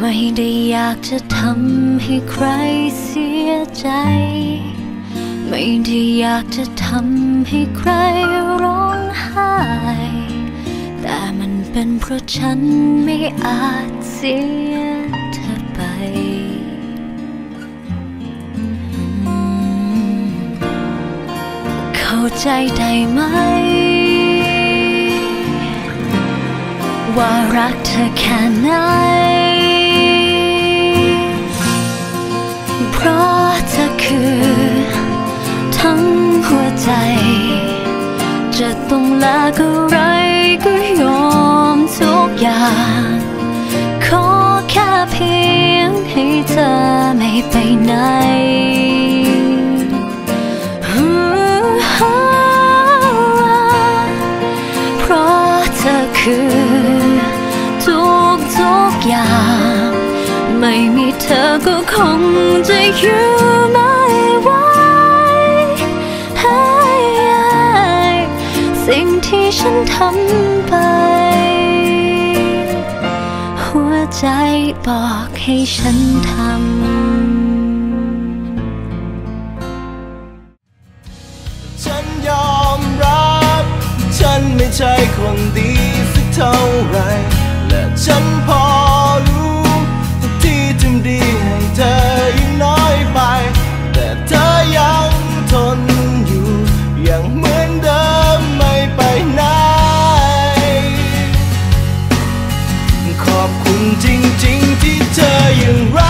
ไม่ได้อยากจะทำให้ใครเสียใจ ไม่ได้อยากจะทำให้ใครร้องไห้ แต่มันเป็นเพราะฉันไม่อาจเสียเธอไป เข้าใจได้ไหม ว่ารักเธอแค่ไหน จะต้องลากอะไรก็ยอมทุกอย่าง ขอแค่เพียงให้เธอไม่ไปไหนเพราะเธอคือทุกทุกอย่าง ไม่มีเธอก็คงจะอยู่ สิ่งที่ฉันทำไป หัวใจบอกให้ฉันทำ ฉันยอมรับ ฉันไม่ใช่คนดีสักเท่าไร และฉันพอ จริง ๆ ที่เธอยังรัก